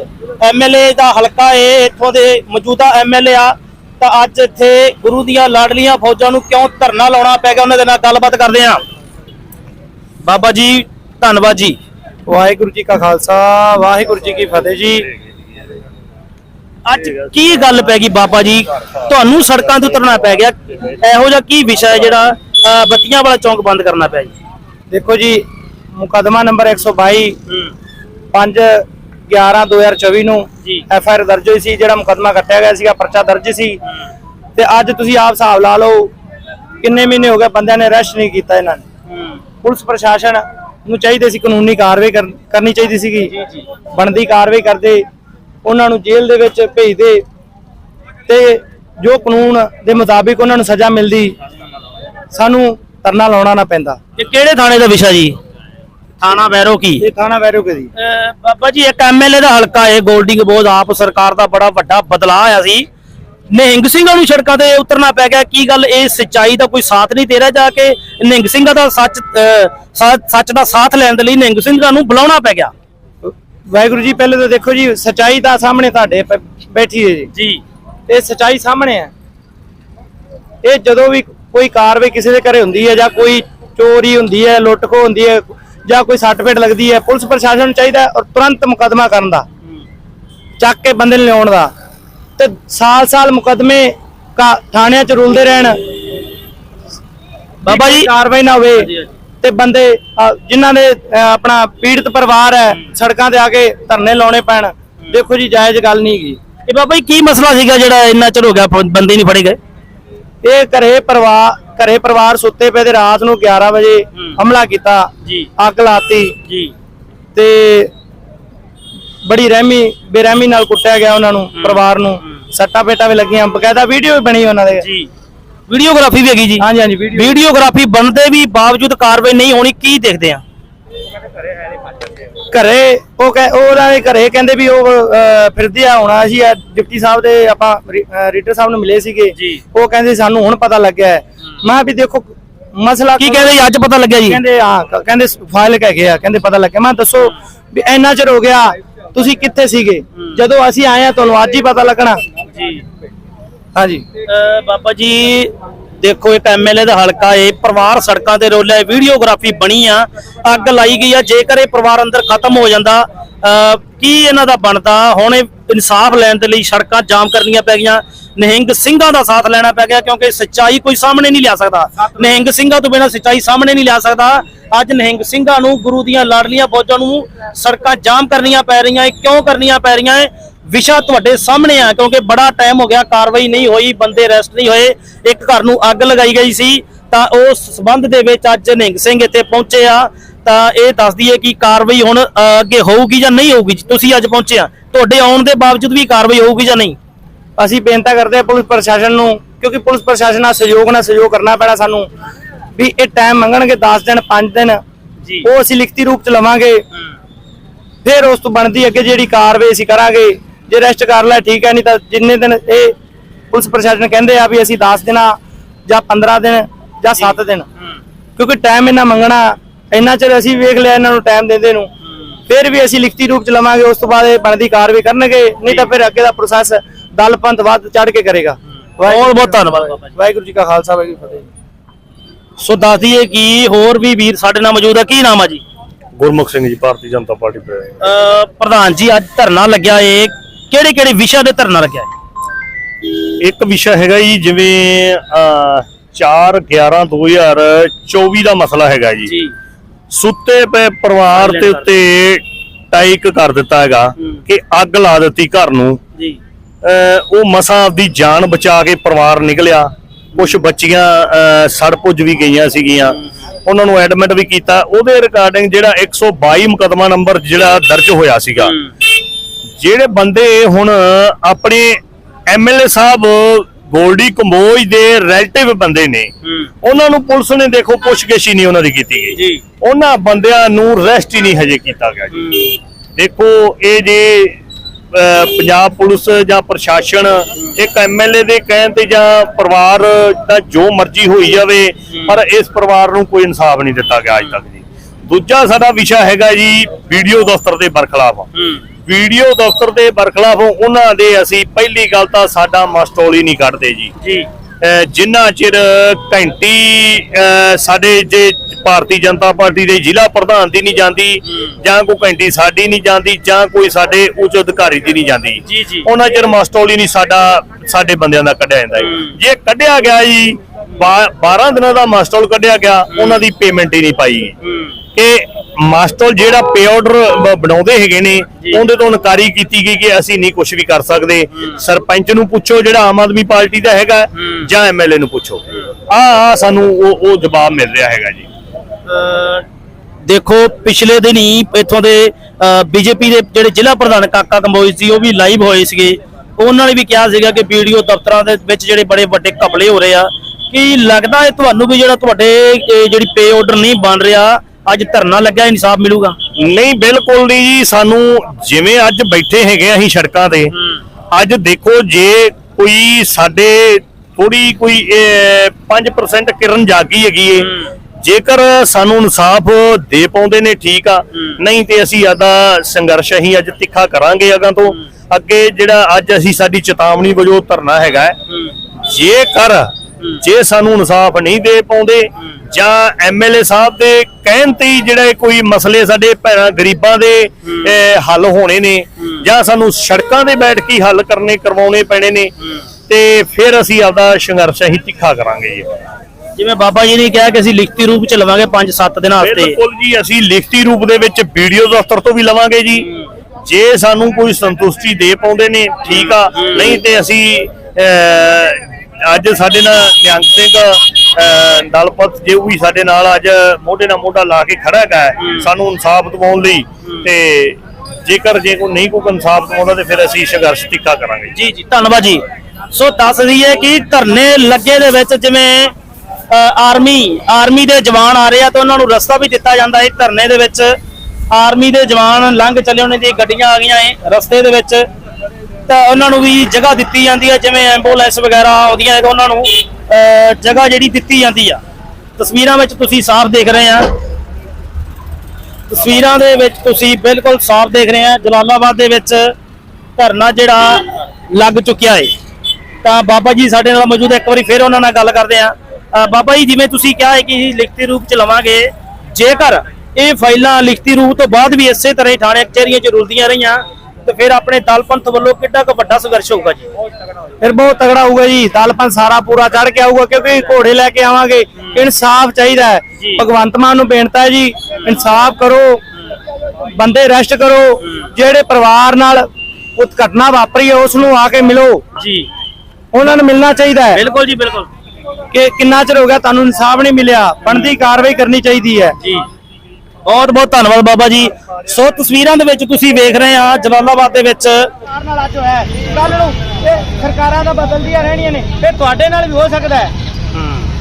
ਐਮਐਲਏ ਦਾ ਹਲਕਾ ਹੈ ਇੱਥੋਂ ਦੇ ਮੌਜੂਦਾ ਐਮਐਲਏ ਆ। ਤਾਂ ਅੱਜ ਇੱਥੇ ਗੁਰੂ ਦੀਆਂ ਲਾਡਲੀਆਂ ਫੌਜਾਂ ਨੂੰ ਕਿਉਂ ਧਰਨਾ ਲਾਉਣਾ ਪੈ ਗਿਆ? ਉਹਨਾਂ ਦੇ ਨਾਲ ਗੱਲਬਾਤ ਕਰਦੇ ਹਾਂ। ਬਾਬਾ ਜੀ ਧੰਨਵਾਦ ਜੀ। ਵਾਹਿਗੁਰੂ ਜੀ ਕਾ ਖਾਲਸਾ ਵਾਹਿਗੁਰੂ ਜੀ ਕੀ ਫਤਿਹ ਜੀ। ਅੱਜ ਕੀ ਗੱਲ ਪੈ ਗਈ ਬਾਬਾ ਜੀ? ਤੁਹਾਨੂੰ ਸੜਕਾਂ ਤੋਂ ਉਤਰਨਾ ਪੈ ਗਿਆ। ਇਹੋ ਜਿਹਾ ਕੀ ਵਿਸ਼ਾ ਹੈ ਜਿਹੜਾ ਬੱਤੀਆਂ ਵਾਲਾ ਚੌਂਕ ਬੰਦ ਕਰਨਾ ਪਿਆ ਜੀ? ਦੇਖੋ ਜੀ ਮੁਕਦਮਾ ਨੰਬਰ 122 5 11 2024 ਨੂੰ ਜੀ। ਐਫ ਆਰ ਦਰਜ ਹੋਈ ਸੀ ਜਿਹੜਾ ਮੁਕਦਮਾ ਕੱਟਿਆ ਗਿਆ ਸੀਗਾ ਪਰਚਾ ਦਰਜ ਸੀ। ਤੇ ਅੱਜ ਤੁਸੀਂ ਆਪ ਹਿਸਾਬ ਲਾ ਲਓ ਕਿੰਨੇ ਮਹੀਨੇ ਹੋ ਗਏ ਬੰਦਿਆਂ ਨੇ ਅਰੈਸਟ ਨਹੀਂ ਕੀਤਾ ਇਹਨਾਂ ਨੇ। ਪੁਲਿਸ ਪ੍ਰਸ਼ਾਸਨ ਨੂੰ ਚਾਹੀਦੇ ਸੀ ਕਾਨੂੰਨੀ ਕਾਰਵਾਈ ਕਰ- ਕਰਨੀ ਚਾਹੀਦੀ ਸੀਗੀ। ਬਣਦੀ ਕਾਰਵਾਈ ਕਰਦੇ ਉਹਨਾਂ ਨੂੰ ਜੇਲ੍ਹ ਦੇ ਵਿੱਚ ਭੇਜਦੇ ਤੇ ਜੋ ਕਾਨੂੰਨ ਦੇ ਮੁਤਾਬਿਕ ਉਹਨਾਂ ਨੂੰ ਸਜ਼ਾ ਮਿਲਦੀ ਸਾਨੂੰ ਧਰਨਾ ਲਾਉਣਾ ਨਾ ਪੈਂਦਾ। ਇਹ ਕਿਹੜੇ ਥਾਣੇ ਦਾ ਵਿਸ਼ਾ ਜੀ? ਥਾਣਾ ਵੈਰੋ ਕੀ? ਇਹ ਥਾਣਾ ਵੈਰੋਕੇ ਦੀ ਅਹ ਬਾਬਾ ਜੀ ਇੱਕ ਐਮਐਲਏ ਦਾ ਹਲਕਾ ਹੈ ਗੋਲਡਿੰਗ ਬੋਝ ਆਪ ਸਰਕਾਰ ਦਾ ਬੜਾ ਵੱਡਾ ਬਦਲਾਅ ਆਇਆ ਸੀ। ਨਿਹੰਗ ਸਿੰਘਾਂ ਨੂੰ ਸੜਕਾਂ ਤੇ ਉਤਰਨਾ ਪੈ ਗਿਆ। ਕੀ ਗੱਲ ਇਹ ਸੱਚਾਈ ਦਾ ਕੋਈ ਸਾਥ ਨਹੀਂ ਦੇ ਰਿਹਾ ਜਾ ਕੇ? ਨਿਹੰਗ ਸਿੰਘਾਂ ਦਾ ਸੱਚ ਸੱਚ- ਦਾ ਸਾਥ ਲੈਣ ਦੇ ਲਈ ਨਿਹੰਗ ਸਿੰਘਾਂ ਨੂੰ ਬੁਲਾਉਣਾ ਪੈ ਗਿਆ। ਵਾਹਿਗੁਰੂ ਜੀ ਪਹਿਲੇ ਤਾਂ ਦੇਖੋ ਜੀ ਸਚਾਈ ਤਾਂ ਸਾਹਮਣੇ ਤੁਹਾਡੇ ਬੈਠੀ ਹੈ ਜੀ। ਜੀ। ਇਹ ਸਚਾਈ ਸਾਹਮਣੇ ਹੈ। ਇਹ ਜਦੋਂ ਵੀ ਕੋਈ ਕਾਰਵਾਈ ਕਿਸੇ ਦੇ ਘਰੇ ਹੁੰਦੀ ਹੈ ਜਾਂ ਕੋਈ ਚੋਰੀ ਹੁੰਦੀ ਹੈ ਲੁੱਟ ਖੋਹ ਹੁੰਦੀ ਹੈ ਜਾਂ ਕੋਈ ਸੱਟ ਫੇਟ ਲੱਗਦੀ ਹੈ ਪੁਲਿਸ ਪ੍ਰਸ਼ਾਸਨ ਨੂੰ ਚਾਹੀਦਾ ਔਰ ਤੁਰੰਤ ਮੁਕਦਮਾ ਕਰਨ ਦਾ। ਚੱਕ ਕੇ ਬੰਦੇ ਨੂੰ ਲਿਆਉਣ ਦਾ। ਤੇ ਸਾਲ-ਸਾਲ ਮੁਕਦਮੇ ਕਾ ਥਾਣਿਆਂ 'ਚ ਰੁਲਦੇ ਰਹਿਣ। ਬਾਬਾ ਜੀ ਕਾਰਵਾਈ ਨਾ ਹੋਵੇ। ਤੇ ਬੰਦੇ ਜਿਨ੍ਹਾਂ ਦੇ ਆਪਣਾ ਪੀੜਤ ਪਰਿਵਾਰ ਹੈ ਸੜਕਾਂ ਤੇ ਆ ਕੇ ਧਰਨੇ ਲਾਉਣੇ ਪੈਣ ਦੇਖੋ ਜੀ ਜਾਇਜ਼ ਗੱਲ ਨਹੀਂ ਗੀ ਇਹ ਬਾਬਾ ਜੀ ਕੀ ਮਸਲਾ ਸੀਗਾ ਜਿਹੜਾ ਇੰਨਾ ਚਿਰ ਹੋ ਗਿਆ ਬੰਦੇ ਨਹੀਂ ਫੜੇ ਗਏ? ਇਹ ਘਰੇ ਪਰਿਵਾਰ ਘਰੇ ਪਰਿਵਾਰ ਸੁੱਤੇ ਪਏ ਤੇ ਰਾਤ ਨੂੰ 11 ਵਜੇ ਹਮਲਾ ਕੀਤਾ ਜੀ। ਅੱਗ ਲਾਤੀ। ਜੀ। ਤੇ ਬੜੀ ਰਹਿਮੀ ਬੇਰਹਿਮੀ ਨਾਲ ਕੁੱਟਿਆ ਗਿਆ ਉਹਨਾਂ ਨੂੰ ਪਰਿਵਾਰ ਨੂੰ। ਸੱਟਾਂ ਪੇਟਾਂ ਵੀ ਲੱਗੀਆਂ ਬਕਾਇਦਾ ਵੀਡੀਓ ਵੀ ਬਣੀ ਉਹਨਾਂ ਦੇ। ਜੀ। ਵੀਡੀਓਗ੍ਰਾਫੀ ਵੀ ਹੈਗੀ ਜੀ। ਹਾਂਜੀ ਹਾਂਜੀ ਵੀਡੀਓ। ਵੀਡੀਓਗ੍ਰਾਫੀ ਬਣਦੇ ਵੀ ਬਾਵਜੂਦ ਕਾਰਵਾਈ ਨਹੀਂ ਹੋਣੀ ਕੀ ਦੇਖਦੇ ਆ? ਘਰੇ ਉਹ ਕਹ ਉਹਨਾਂ ਦੇ ਘਰੇ ਕਹਿੰਦੇ ਵੀ ਉਹ ਫਿਰਦੇ ਆ ਹੁਣ ਅਸੀਂ ਆ ਡਿਪਟੀ ਸਾਹਿਬ ਦੇ ਆਪਾਂ ਰੀਡਰ ਸਾਹਿਬ ਨੂੰ ਮਿਲੇ ਸੀਗੇ। ਉਹ ਕਹਿੰਦੇ ਸਾਨੂੰ ਹੁਣ ਪਤਾ ਲੱਗਿਆ ਹੈ ਮੈਂ ਵੀ ਦੇਖੋ ਮਸਲਾ ਕੀ ਕਹਿੰਦੇ ਜੀ? ਅੱਜ ਪਤਾ ਲੱਗਿਆ ਜੀ? ਕਹਿੰਦੇ ਹਾਂ ਕਹਿੰਦੇ ਫਾਈਲ ਕਹਿ ਗਿਆ ਕਹਿੰਦੇ ਪਤਾ ਲੱਗਿਆ। ਮੈਂ ਦੱਸੋ ਵੀ ਇੰਨਾ ਚਿਰ ਹੋ ਗਿਆ ਤੁਸੀਂ ਕਿੱਥੇ ਸੀਗੇ? ਜਦੋਂ ਅਸੀਂ ਆਏ ਆ ਤੁਹਾਨੂੰ ਅੱਜ ਹੀ ਪਤਾ ਲੱਗਣਾ। ਜੀ। ਹਾਂਜੀ। ਬਾਬਾ ਜੀ ਦੇਖੋ ਇੱਕ ਐਮਐਲਏ ਦਾ ਹਲਕਾ ਏ ਪਰਿਵਾਰ ਸੜਕਾਂ ਤੇ ਰੋਲਿਆ ਵੀਡੀਓਗ੍ਰਾਫੀ ਬਣੀ ਆ ਅੱਗ ਲਾਈ ਗਈ ਆ ਜੇਕਰ ਇਹ ਪਰਿਵਾਰ ਅੰਦਰ ਖਤਮ ਹੋ ਜਾਂਦਾ ਕੀ ਇਹਨਾਂ ਦਾ ਬਣਦਾ? ਹੁਣ ਇਨਸਾਫ ਲੈਣ ਦੇ ਲਈ ਸੜਕਾਂ ਜਾਮ ਕਰਨੀਆਂ ਪੈ ਗਈਆਂ ਨਿਹੰਗ ਸਿੰਘਾਂ ਦਾ ਸਾਥ ਲੈਣਾ ਪੈ ਗਿਆ ਕਿਉਂਕਿ ਸੱਚਾਈ ਕੋਈ ਸਾਹਮਣੇ ਨਹੀਂ ਲਿਆ ਸਕਦਾ। ਨਿਹੰਗ ਸਿੰਘਾਂ ਤੋਂ ਬਿਨਾਂ ਸੱਚਾਈ ਸਾਹਮਣੇ ਨਹੀਂ ਲਿਆ ਸਕਦਾ। ਅੱਜ ਨਿਹੰਗ ਸਿੰਘਾਂ ਨੂੰ ਗੁਰੂ ਦੀਆਂ ਲਾਡਲੀਆਂ ਫੌਜਾਂ ਨੂੰ ਸੜਕਾਂ ਜਾਮ ਕਰਨੀਆਂ ਪੈ ਰਹੀਆਂ ਇਹ ਕਿਉਂ ਕਰਨੀਆਂ ਪੈ ਰਹੀਆਂ ਇਹ ਵਿਸ਼ਾ ਤੁਹਾਡੇ ਸਾਹਮਣੇ ਆ ਕਿਉਂਕਿ ਬੜਾ ਟਾਈਮ ਹੋ ਗਿਆ ਕਾਰਵਾਈ ਨਹੀਂ ਹੋਈ ਬੰਦੇ ਅਰੈਸਟ ਨਹੀਂ ਹੋਏ ਇੱਕ ਘਰ ਨੂੰ ਅੱਗ ਲਗਾਈ ਗਈ ਸੀ। ਤਾਂ ਉਸ ਸਬੰਧ ਦੇ ਵਿੱਚ ਅੱਜ ਨਿਹੰਗ ਸਿੰਘ ਇੱਥੇ ਪਹੁੰਚੇ ਆ। ਤਾਂ ਇਹ ਦੱਸ ਦਈਏ ਕਿ ਕਾਰਵਾਈ ਹੁਣ ਅੱਗੇ ਹੋਊਗੀ ਜਾਂ ਨਹੀਂ ਹੋਊਗੀ? ਤੁਸੀਂ ਅੱਜ ਪਹੁੰਚੇ ਆ। ਤੁਹਾਡੇ ਆਉਣ ਦੇ ਬਾਵਜੂਦ ਵੀ ਕਾਰਵਾਈ ਹੋਊਗੀ ਜਾਂ ਨਹੀਂ? ਅਸੀਂ ਬੇਨਤੀ ਕਰਦੇ ਹਾਂ ਪੁਲਿਸ ਪ੍ਰਸ਼ਾਸਨ ਨੂੰ ਕਿਉਂਕਿ ਪੁਲਿਸ ਪ੍ਰਸ਼ਾਸਨ ਨਾਲ ਸਹਿਯੋਗ ਨਾਲ ਸਹਿਯੋਗ ਕਰਨਾ ਪੈਣਾ ਸਾਨੂੰ ਵੀ ਇਹ ਟਾਈਮ ਮੰਗਣਗੇ 10 ਦਿਨ 5 ਦਿਨ ਉਹ ਅਸੀਂ ਲਿਖਤੀ ਰੂਪ ਚ ਲਵਾਂਗੇ। ਫਿਰ ਉਸ ਤੋਂ ਬਣਦੀ ਅੱਗੇ ਜਿਹੜੀ ਕਾਰਵਾਈ ਅਸੀਂ ਕਰਾਂਗੇ ਜੇ ਰੈਸਟ ਕਰ ਲੈ ਠੀਕ ਹੈ ਨਹੀਂ ਤਾਂ ਜਿੰਨੇ ਦਿਨ ਇਹ ਪੁਲਿਸ ਪ੍ਰਸ਼ਾਸਨ ਕਹਿੰਦੇ ਆ ਵੀ ਅਸੀਂ 10 ਦਿਨਾਂ ਜਾਂ 15 ਦਿਨ ਜਾਂ 7 ਦਿਨ। ਕਿਉਂਕਿ ਟਾਈਮ ਇਹਨਾਂ ਮੰਗਣਾ ਇੰਨਾ ਚਿਰ ਅਸੀਂ ਵੇਖ ਲਿਆ ਇਹਨਾਂ ਨੂੰ ਟਾਈਮ ਦਿੰਦੇ ਨੂੰ। ਫਿਰ ਵੀ ਅਸੀਂ ਲਿਖਤੀ ਰੂਪ ਚ ਲਵਾਂਗੇ ਉਸ ਤੋਂ ਬਾਅਦ ਇਹ ਬਣਦੀ ਕਾਰਵਾਈ ਕਰਨਗੇ ਨਹੀਂ ਤਾਂ ਫਿਰ ਅੱਗੇ ਦਾ ਪ੍ਰੋਸੈਸ ਦਲ ਪੰਥ ਵੱਧ ਚੜ ਕੇ ਕਰੇਗਾ। ਬਹੁਤ ਬਹੁਤ ਧੰਨਵਾਦ ਬਾਬਾ ਜੀ। ਵਾਹਿਗੁਰੂ ਜੀ ਕਾ ਖਾਲਸਾ ਵਾਹਿਗੁਰੂ ਜੀ ਕੀ ਫਤਿਹ। ਸੋ ਦੱਸ ਦਈਏ ਕਿ ਹੋਰ ਵੀ ਵੀਰ ਸਾਡੇ ਨਾਲ ਮੌਜੂਦ ਆ। ਕੀ ਨਾਮ ਆ ਜੀ? ਗੁਰਮੁਖ ਸਿੰਘ ਜੀ ਭਾਰਤੀ ਜਨਤਾ ਪਾਰਟੀ ਦੇ ਅਹ ਪ੍ਰਧਾਨ ਜੀ ਅੱਜ ਧਰਨਾ ਲੱਗਿਆ ਏ। ਕਿਹੜੇ ਕਿਹੜੇ ਵਿਸ਼ਾ ਦੇ ਧਰਨਾ ਲੱਗਿਆ ਏ? ਇੱਕ ਵਿਸ਼ਾ ਹੈਗਾ ਜੀ ਜਿਵੇਂ 4 11 2024 ਦਾ ਮਸਲਾ ਹੈਗਾ ਜੀ। ਜੀ। ਸੁੱਤੇ ਪਏ ਪਰਿਵਾਰ ਦੇ ਉੱਤੇ ਟਾਈਕ ਕਰ ਦਿੱਤਾ ਹੈਗਾ ਕਿ ਅੱਗ ਲਾ ਦਿੱਤੀ ਘਰ ਨੂੰ। ਉਹ ਮਸਾਂ ਆਪਦੀ ਜਾਨ ਬਚਾ ਕੇ ਪਰਿਵਾਰ ਨਿਕਲਿਆ। ਕੁਝ ਬੱਚੀਆਂ ਸੜ ਪੁੱਜ ਵੀ ਗਈਆਂ ਸੀਗੀਆਂ। ਉਹਨਾਂ ਨੂੰ ਐਡਮਿਟ ਵੀ ਕੀਤਾ। ਉਹਦੇ ਰਿਕਾਰਡਿੰਗ ਜਿਹੜਾ 122 ਮੁਕਦਮਾ ਨੰਬਰ ਜਿਹੜਾ ਦਰਜ ਹੋਇਆ ਸੀਗਾ। ਜਿਹੜੇ ਬੰਦੇ ਹੁਣ ਆਪਣੇ ਐਮਐਲਏ ਸਾਹਿਬ ਗੋਲਡੀ ਕੰਬੋਜ ਦੇ ਰਿਲੇਟਿਵ ਬੰਦੇ ਨੇ। ਉਹਨਾਂ ਨੂੰ ਪੁਲਿਸ ਨੇ ਦੇਖੋ ਪੁੱਛਗਿੱਛ ਹੀ ਨਹੀਂ ਉਹਨਾਂ ਦੀ ਕੀਤੀ ਗਈ। ਜੀ। ਉਹਨਾਂ ਬੰਦਿਆਂ ਨੂੰ ਅਰੈਸਟ ਹੀ ਨਹੀਂ ਹਜੇ ਕੀਤਾ ਗਿਆ ਜੀ। ਦੇਖੋ ਇਹ ਜੇ ਪੰਜਾਬ ਪੁਲਿਸ ਜਾਂ ਪ੍ਰਸ਼ਾਸਨ ਇੱਕ ਐਮਐਲਏ ਦੇ ਕਹਿਣ ਤੇ ਜਾਂ ਪਰਿਵਾਰ ਦਾ ਜੋ ਮਰਜ਼ੀ ਹੋਈ ਜਾਵੇ ਪਰ ਇਸ ਪਰਿਵਾਰ ਨੂੰ ਕੋਈ ਇਨਸਾਫ ਨਹੀਂ ਦਿੱਤਾ ਗਿਆ ਅੱਜ ਤੱਕ ਜੀ। ਦੂਜਾ ਸਾਡਾ ਵਿਸ਼ਾ ਹੈਗਾ ਜੀ ਵੀਡੀਓ ਦਫ਼ਤਰ ਦੇ ਬਰਖਲਾਫ। ਵੀਡੀਓ ਦਫ਼ਤਰ ਦੇ ਬਰਖਲਾਫ ਉਹਨਾਂ ਦੇ ਅਸੀਂ ਪਹਿਲੀ ਗੱਲ ਤਾਂ ਸਾਡਾ ਮਸਟੋਲ ਹੀ ਨਹੀਂ ਕੱਢਦੇ ਜੀ। ਜੀ। ਜਿੰਨਾ ਚਿਰ ਘੰਟੀ ਸਾਡੇ ਜੇ ਭਾਰਤੀ ਜਨਤਾ ਪਾਰਟੀ ਦੇ ਜ਼ਿਲ੍ਹਾ ਪ੍ਰਧਾਨ ਦੀ ਨਹੀਂ ਜਾਂਦੀ ਜਾਂ ਕੋਈ ਘੰਟੀ ਸਾਡੀ ਨਹੀਂ ਜਾਂਦੀ ਜਾਂ ਕੋਈ ਸਾਡੇ ਉੱਚ ਅਧਿਕਾਰੀ ਦੀ ਨਹੀਂ ਜਾਂਦੀ। ਉਹਨਾਂ ਚਿਰ ਮਾਸਟੋਲ ਨਹੀਂ ਸਾਡਾ ਸਾਡੇ ਬੰਦਿਆਂ ਦਾ ਕੱਢਿਆ ਜਾਂਦਾ ਜੀ। ਕੱਢਿਆ ਗਿਆ ਜੀ 12 ਦਿਨਾਂ ਦਾ ਮਾਸਟੋਲ ਕੱਢਿਆ ਗਿਆ ਉਹਨਾਂ ਦੀ ਪੇਮੈਂਟ ਹੀ ਨਹੀਂ ਪਾਈ। ਮਾਸਟਰ ਜਿਹੜਾ ਪੇ ਆਰਡਰ ਬਣਾਉਂਦੇ ਹੈਗੇ ਨੇ ਉਹਦੇ ਤੋਂ ਇਨਕਾਰੀ ਕੀਤੀ ਗਈ ਕਿ ਅਸੀਂ ਨਹੀਂ ਕੁਝ ਵੀ ਕਰ ਸਕਦੇ। ਸਰਪੰਚ ਨੂੰ ਪੁੱਛੋ ਜਿਹੜਾ ਆਮ ਆਦਮੀ ਪਾਰਟੀ ਦਾ ਹੈਗਾ ਜਾਂ ਐਮਐਲਏ ਨੂੰ ਪੁੱਛੋ। ਆ ਆ ਸਾਨੂੰ ਉਹ ਉਹ ਜਵਾਬ ਮਿਲ ਰਿਹਾ ਹੈਗਾ ਜੀ। ਦੇਖੋ ਪਿਛਲੇ ਦਿਨ ਹੀ ਇੱਥੋਂ ਦੇ ਬੀਜੇਪੀ ਦੇ ਜਿਹੜੇ ਜ਼ਿਲ੍ਹਾ ਪ੍ਰਧਾਨ ਕਾਕਾ ਕੰਬੋਜ ਸੀ ਉਹ ਵੀ ਲਾਈਵ ਹੋਏ ਸੀਗੇ। ਉਹਨਾਂ ਨੇ ਵੀ ਕਿਹਾ ਸੀਗਾ ਕਿ ਵੀਡੀਓ ਦਫ਼ਤਰਾਂ ਦੇ ਵਿੱਚ ਜਿਹੜੇ ਬੜੇ ਵੱਡੇ ਘਪਲੇ ਹੋ ਰਹੇ ਆ ਕੀ ਲੱਗਦਾ ਹੈ ਤੁਹਾਨੂੰ ਵੀ ਜਿਹੜਾ ਤੁਹਾਡੇ ਜਿਹੜੀ ਪੇ ਆਰਡਰ ਨਹੀਂ ਬਣ ਰਿਹਾ ਅੱਜ ਧਰਨਾ ਲੱਗਿਆ ਇਨਸਾਫ ਮਿਲੂਗਾ? ਨਹੀਂ ਬਿਲਕੁਲ ਨਹੀਂ ਜੀ। ਸਾਨੂੰ ਜਿਵੇਂ ਅੱਜ ਬੈਠੇ ਹੈਗੇ ਅਸੀਂ ਸੜਕਾਂ ਤੇ ਅੱਜ ਦੇਖੋ ਜੇ ਕੋਈ ਸਾਡੇ ਥੋੜੀ ਕੋਈ ਅਹ, 5% ਕਿਰਨ ਜਾਗੀ ਹੈਗੀ ਏ ਜੇਕਰ ਸਾਨੂੰ ਇਨਸਾਫ ਦੇ ਪਾਉਂਦੇ ਨੇ ਠੀਕ ਆ। ਨਹੀਂ ਤੇ ਅਸੀਂ ਆਦਾ ਸੰਘਰਸ਼ ਅਸੀਂ ਅੱਜ ਤਿੱਖਾ ਕਰਾਂਗੇ ਅਗਾਂ ਤੋਂ। ਅੱਗੇ ਜਿਹੜਾ ਅੱਜ ਅਸੀਂ ਸਾਡੀ ਚੇਤਾਵਨੀ ਵਜੋਂ ਧਰਨਾ ਹੈਗਾ ਜੇਕਰ ਜੇ ਸਾਨੂੰ ਇਨਸਾਫ ਨਹੀਂ ਦੇ ਪਾਉਂਦੇ ਜਾਂ ਐਮਐਲਏ ਸਾਹਿਬ ਦੇ ਕਹਿਣ ਤੇ ਹੀ ਜਿਹੜੇ ਕੋਈ ਮਸਲੇ ਸਾਡੇ ਭੈਣਾਂ ਗਰੀਬਾਂ ਦੇ ਹੱਲ ਹੋਣੇ ਨੇ ਜਾਂ ਸਾਨੂੰ ਸੜਕਾਂ ਤੇ ਬੈਠ ਕੇ ਹੱਲ ਕਰਨੇ ਕਰਵਾਉਣੇ ਪੈਣੇ ਨੇ ਤੇ ਫਿਰ ਅਸੀਂ ਆਪਦਾ ਸੰਘਰਸ਼ ਅਸੀਂ ਤਿੱਖਾ ਕਰਾਂਗੇ ਜੀ। ਜਿਵੇਂ ਬਾਬਾ ਜੀ ਨੇ ਕਿਹਾ ਕਿ ਅਸੀਂ ਲਿਖਤੀ ਰੂਪ ਚ ਲਵਾਂਗੇ 5-7 ਦਿਨਾਂ ਵਾਸਤੇ। ਬਿਲਕੁਲ ਜੀ ਅਸੀਂ ਲਿਖਤੀ ਰੂਪ ਦੇ ਵਿੱਚ ਵੀਡੀਓ ਦਫ਼ਤਰ ਤੋਂ ਵੀ ਲਵਾਂਗੇ ਜੀ। ਜੇ ਸਾਨੂੰ ਕੋਈ ਸੰਤੁਸ਼ਟੀ ਦੇ ਪਾਉਂਦੇ ਨੇ ਠੀਕ ਆ ਨਹੀਂ ਤੇ ਅਸੀਂ ਅਹ, ਅੱਜ ਸਾਡੇ ਨਾਲ ਨਿਹੰਗ ਸਿੰਘ ਦਲਪਤ ਜੇ ਵੀ ਸਾਡੇ ਨਾਲ ਅੱਜ ਮੋਢੇ ਨਾਲ ਮੋਢਾ ਲਾ ਕੇ ਖੜਾ ਹੈਗਾ ਹੈ, ਸਾਨੂੰ ਇਨਸਾਫ ਦਿਵਾਉਣ ਲਈ ਤੇ ਜੇਕਰ ਜੇ ਕੋਈ ਨਹੀਂ ਕੋਈ ਇਨਸਾਫ ਦਿਵਾਉਂਦਾ ਤੇ ਫਿਰ ਅਸੀਂ ਸੰਘਰਸ਼ ਤਿੱਖਾ ਕਰਾਂਗੇ। ਜੀ ਜੀ ਧੰਨਵਾਦ ਜੀ। ਸੋ ਦੱਸ ਦਈਏ ਕਿ ਧਰਨੇ ਲੱਗੇ ਦੇ ਵਿੱਚ ਜਿਵੇਂ ਆਰਮੀ ਆਰਮੀ ਦੇ ਜਵਾਨ ਆ ਰਹੇ ਆ ਤਾਂ ਉਹਨਾਂ ਨੂੰ ਰਸਤਾ ਵੀ ਦਿੱਤਾ ਜਾਂਦਾ ਹੈ। ਧਰਨੇ ਦੇ ਵਿੱਚ ਆਰਮੀ ਦੇ ਜਵਾਨ ਲੰਘ ਚੱਲੇ ਉਹਨਾਂ ਦੀਆਂ ਗੱਡੀਆਂ ਆ ਗਈਆਂ ਏ ਰਸਤੇ ਦੇ ਵਿੱਚ ਤਾਂ ਉਹਨਾਂ ਨੂੰ ਵੀ ਜਗ੍ਹਾ ਦਿੱਤੀ ਜਾਂਦੀ ਹੈ ਜਿਵੇਂ ਐਂਬੂਲੈਂਸ ਵਗੈਰਾ ਆਉਂਦੀਆਂ ਹੈ ਉਹਨਾਂ ਨੂੰ ਅ, ਜਗ੍ਹਾ ਜਿਹੜੀ ਦਿੱਤੀ ਜਾਂਦੀ ਆ। ਤਸਵੀਰਾਂ ਵਿੱਚ ਤੁਸੀਂ ਸਾਫ਼ ਦੇਖ ਰਹੇ ਆ। ਤਸਵੀਰਾਂ ਦੇ ਵਿੱਚ ਤੁਸੀਂ ਬਿਲਕੁਲ ਸਾਫ਼ ਦੇਖ ਰਹੇ ਆ ਜਲਾਲਾਬਾਦ ਦੇ ਵਿੱਚ ਧਰਨਾ ਜਿਹੜਾ ਲੱਗ ਚੁੱਕਿਆ ਏ। ਤਾਂ ਬਾਬਾ ਜੀ ਸਾਡੇ ਨਾਲ ਮੌਜੂਦ ਹੈ ਇੱਕ ਵਾਰੀ ਫਿਰ ਉਹਨਾਂ ਨਾਲ ਗੱਲ ਕਰਦੇ ਆ। ਬਾਬਾ ਜੀ ਜਿਵੇਂ ਤੁਸੀਂ ਕਿਹਾ ਹੈ ਕਿ ਲਿਖਤੀ ਰੂਪ ਚ ਲਵਾਂਗੇ ਜੇਕਰ ਇਹ ਫਾਈਲਾਂ ਲਿਖਤੀ ਰੂਪ ਤੋਂ ਬਾਅਦ ਵੀ ਇਸੇ ਤਰ੍ਹਾਂ ਹੀ ਥਾਣੇ ਕਚਹਿਰੀਆਂ ਚ ਰੁਲਦੀਆਂ ਰਹੀਆਂ ਤੇ ਫਿਰ ਆਪਣੇ ਦਲ ਪੰਥ ਵੱਲੋਂ ਕਿੱਡਾ ਕੁ ਵੱਡਾ ਸੰਘਰਸ਼ ਹੋਊਗਾ ਜੀ? ਫਿਰ ਬਹੁਤ ਤਗੜਾ ਹੋਊਗਾ ਜੀ ਦਲਪਨ ਸਾਰਾ ਪੂਰਾ ਚੜ ਕੇ ਆਊਗਾ ਕਿਉਂਕਿ ਘੋੜੇ ਲੈ ਕੇ ਆਵਾਂਗੇ। ਇਨਸਾਫ ਚਾਹੀਦਾ ਹੈ। ਭਗਵੰਤ ਮਾਨ ਨੂੰ ਬੇਨਤੀ ਹੈ ਜੀ ਇਨਸਾਫ ਕਰੋ ਬੰਦੇ ਅਰੈਸਟ ਕਰੋ ਜਿਹੜੇ ਪਰਿਵਾਰ ਨਾਲ ਉਹ ਘਟਨਾ ਵਾਪਰੀ ਹੈ ਉਸ ਨੂੰ ਆ ਕੇ ਮਿਲੋ। ਜੀ। ਉਹਨਾਂ ਨੂੰ ਮਿਲਣਾ ਚਾਹੀਦਾ ਹੈ। ਬਿਲਕੁਲ ਜੀ ਬਿਲਕੁਲ। ਕਿ ਕਿੰਨਾ ਚਿਰ ਹੋ ਗਿਆ ਤੁਹਾਨੂੰ ਇਨਸਾਫ ਨਹੀਂ ਮਿਲਿਆ? ਬਣਦੀ ਕਾਰਵਾਈ ਕਰਨੀ ਚਾਹੀਦੀ ਹੈ। ਜੀ। ਬਹੁਤ ਬਹੁਤ ਧੰਨਵਾਦ ਬਾਬਾ ਜੀ। ਸੋ ਤਸਵੀਰਾਂ ਦੇ ਵਿੱਚ ਤੁਸੀਂ ਵੇਖ ਰਹੇ ਆ ਜਲਾਲਾਬਾਦ ਦੇ ਵਿੱਚ ਸਰਕਾਰ ਨਾਲ ਅੱਜ ਹੋਇਆ ਕੱਲ ਨੂੰ ਇਹ ਸਰਕਾਰਾਂ ਦਾ ਬਦਲਦੀਆਂ ਰਹਿਣੀਆਂ ਨੇ। ਇਹ ਤੁਹਾਡੇ ਨਾਲ ਵੀ ਹੋ ਸਕਦਾ ਹੈ।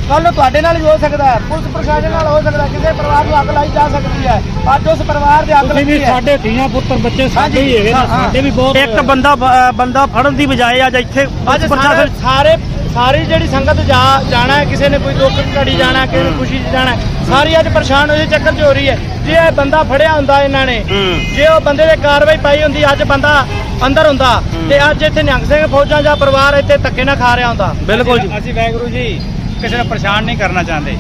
ਕੱਲ ਨੂੰ ਤੁਹਾਡੇ ਨਾਲ ਵੀ ਹੋ ਸਕਦਾ ਹੈ। ਪੁਲਿਸ ਪ੍ਰਸ਼ਾਸਨ ਨਾਲ ਹੋ ਸਕਦਾ ਕਿਸੇ ਪਰਿਵਾਰ ਨੂੰ ਅੱਗ ਲਾਈ ਜਾ ਸਕਦੀ ਹੈ। ਅੱਜ ਉਸ ਪਰਿਵਾਰ ਦੇ ਅੱਗ ਲੱਗੀ ਹੈ। ਸਾਡੇ ਧੀਆਂ ਪੁੱਤਰ ਬੱਚੇ ਸਾਡੇ ਹੀ ਹੈਗੇ ਨੇ, ਸਾਡੇ ਵੀ ਬਹੁਤ ਇੱਕ ਬੰਦਾ ਬੰਦਾ ਫੜਨ ਦੀ ਬਜਾਏ ਅੱਜ ਇੱਥੇ ਅੱਜ ਸਾਰੇ ਸਾਰੀ ਜਿਹੜੀ ਸੰਗਤ ਜਾ ਜਾਣਾ ਹੈ ਕਿਸੇ ਨੇ ਕੋਈ ਦੁੱਖ ਘੜੀ ਜਾਣਾ ਕਿਸੇ ਨੇ ਖੁਸ਼ੀ 'ਚ ਜਾਣਾ ਸਾਰੀ ਅੱਜ ਪਰੇਸ਼ਾਨ ਹੋਏ ਚੱਕਰ 'ਚ ਹੋ ਰਹੀ ਹੈ। ਜੇ ਇਹ ਬੰਦਾ ਫੜਿਆ ਹੁੰਦਾ ਇਹਨਾਂ ਨੇ ਜੇ ਉਹ ਬੰਦੇ ਤੇ ਕਾਰਵਾਈ ਪਾਈ ਹੁੰਦੀ ਅੱਜ ਬੰਦਾ ਅੰਦਰ ਹੁੰਦਾ ਤੇ ਅੱਜ ਇੱਥੇ ਨਿਹੰਗ ਸਿੰਘ ਫੌਜਾਂ ਜਾਂ ਪਰਿਵਾਰ ਇੱਥੇ ਧੱਕੇ ਨਾ ਖਾ ਰਿਹਾ ਹੁੰਦਾ। ਬਿਲਕੁਲ ਜੀ। ਅਸੀਂ ਵਾਹਿਗੁਰੂ ਜੀ ਕਿਸੇ ਨੂੰ ਪਰੇਸ਼ਾਨ ਨਹੀਂ ਕਰਨਾ ਚਾਹੁੰਦੇ।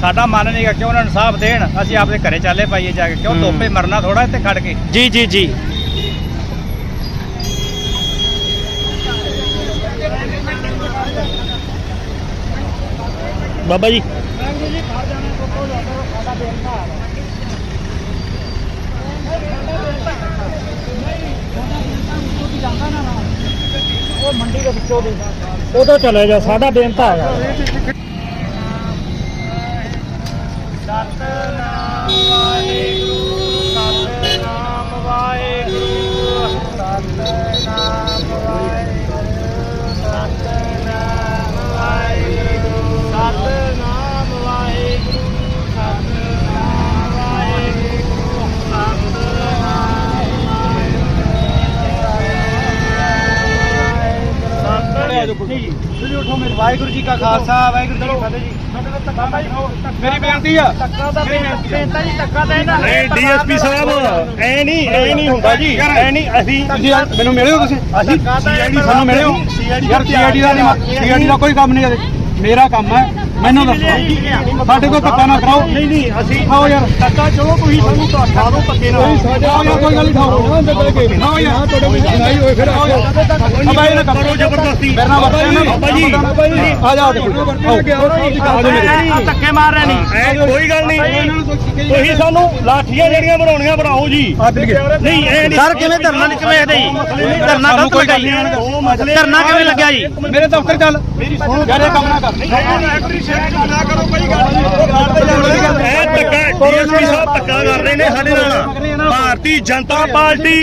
ਸਾਡਾ ਮਨ ਨਹੀਂਗਾ ਕਿ ਉਹਨਾਂ ਨੂੰ ਇਨਸਾਫ ਦੇਣ ਅਸੀਂ ਆਪਦੇ ਘਰੇ ਚਾਲੇ ਪਾਈਏ ਜਾ ਕੇ ਕਿਉਂ ਧੋਪੇ ਮਰਨਾ ਥੋੜਾ ਇੱਥੇ ਖੜ ਕੇ। ਜੀ ਜੀ ਜੀ। ਬਾਬਾ ਜੀ। ਉਦੋਂ ਚਲੇ ਜਾ ਸਾਡਾ ਬੇਨਤਾ ਹੈਗਾ ਵਾਹਿਗੁਰੂ। ਜੀ ਕਾ ਖਾਲਸਾ ਵਾਹਿਗੁਰੂ ਜੀ ਕੀ ਫਤਿਹ ਜੀ। ਮੇਰੀ ਬੇਨਤੀ ਆ। ਮੇਰੀ ਬੇਨਤੀ ਜੀ ਧੱਕਾ ਤਾਂ ਇਹਨਾਂ ਨਹੀਂ ਡੀਐਸਪੀ ਸਾਹਿਬ ਐ ਨਹੀਂ ਐ ਨਹੀਂ ਹੁੰਦਾ ਜੀ। ਐ ਨਹੀਂ ਅਸੀਂ ਤੁਸੀਂ ਯਾਰ ਮੈਨੂੰ ਮਿਲਿਓ ਤੁਸੀਂ? ਅਸੀਂ? ਸੀਆਈਡੀ ਸਾਨੂੰ ਮਿਲਿਓ ਯਾਰ ਸੀਆਈਡੀ ਦਾ ਨਹੀਂ ਸੀਆਈਡੀ ਦਾ ਕੋਈ ਕੰਮ ਨਹੀਂ ਮੇਰਾ ਕੰਮ ਹੈ। ਮੈਨੂੰ ਦੱਸੋ। ਸਾਡੇ ਕੋਲ ਧੱਕਾ ਨਾ ਕਰਾਓ। ਨਹੀਂ ਨਹੀਂ ਅਸੀਂ ਖਾਓ ਯਾਰ। ਟੱਕਾ ਚਲੋ ਤੁਸੀਂ ਸਾਨੂੰ ਧੱਕਾ ਦਿਓ ਪੱਕੇ ਨਾਲ। ਖਾਓ ਯਾਰ ਕੋਈ ਗੱਲ ਨਹੀਂ ਖਾਓ। ਨਾ ਅੰਦਰ ਚਲੇ ਕੇ ਖਾਓ ਯਾਰ। ਤੁਹਾਡੇ ਕੋਈ ਨਹੀਂ ਹੋਏ ਫਿਰ ਆਓ ਯਾਰ। ਅਬਾ ਇਹ ਨਾ ਕਰੋ। ਜ਼ਬਰਦਸਤੀ। ਮੇਰੇ ਨਾਲ ਵਰਤਿਆ ਨਾ। ਬਾਬਾ ਜੀ ਆ ਜਾ ਦੇਖੋ। ਧੱਕੇ ਮਾਰ ਰਹੇ ਨਹੀਂ ਕੋਈ ਗੱਲ ਨਹੀਂ। ਤੁਸੀਂ ਸਾਨੂੰ ਲਾਠੀਆਂ ਜਿਹੜੀਆਂ ਬਣਾਉਣੀਆਂ ਬਣਾਓ ਜੀ। ਨਹੀਂ ਨਹੀਂ। ਸਰ ਕਿਵੇਂ ਧਰਨਾ ਨਹੀਂ ਕਿਵੇਂ ਇਹਦੇ ਜੀ? ਧਰਨਾ ਗਲਤ ਲੱਗਾ ਜੀ ਧਰਨਾ ਕਿਵੇਂ ਲੱਗਿਆ ਜੀ? ਮੇਰੇ ਦਫ਼ਤਰ ਚੱਲ। ਮੇਰੀ ਸੁਣੋ। ਯਾਰ ਇਹ ਕੰਮ ਨਾ ਕਰ। ਐ ਧੱਕਾ ਡੀਐਸਪੀ ਸਾਹਿਬ ਧੱਕਾ ਕਰ ਰਹੇ ਨੇ ਸਾਡੇ ਨਾਲ ਭਾਰਤੀ ਜਨਤਾ ਪਾਰਟੀ।